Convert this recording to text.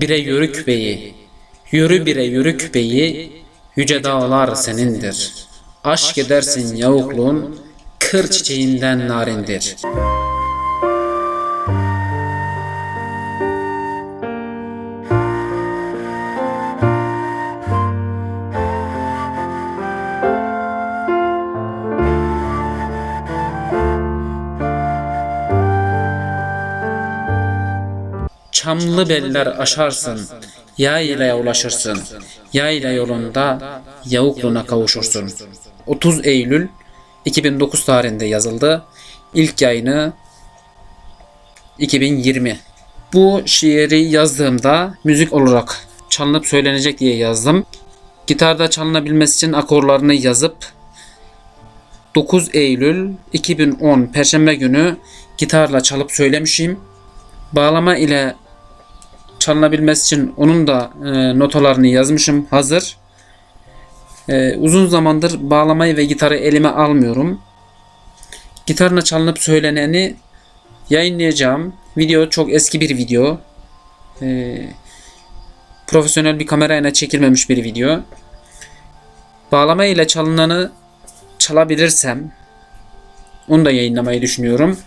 bire yörük beyi, yürü bire yörük beyi, yüce dağlar senindir. Aşk edersin yavukluğun, kır çiçeğinden narindir. Çamlı beller aşarsın, yaylaya ulaşırsın. Yayla yolunda yavukluğuna kavuşursun. 30 Eylül 2009 tarihinde yazıldı. İlk yayını 2020. Bu şiiri yazdığımda müzik olarak çalınıp söylenecek diye yazdım. Gitarda çalınabilmesi için akorlarını yazıp 9 Eylül 2010 Perşembe günü gitarla çalıp söylemişim. Bağlama ile çalınabilmesi için onun da e, notalarını yazmışım hazır. E, uzun zamandır bağlamayı ve gitarı elime almıyorum. Gitarla çalınıp söyleneni yayınlayacağım. Video çok eski bir video. E, profesyonel bir kamerayla çekilmemiş bir video. Bağlama ile çalınanı çalabilirsem onu da yayınlamayı düşünüyorum.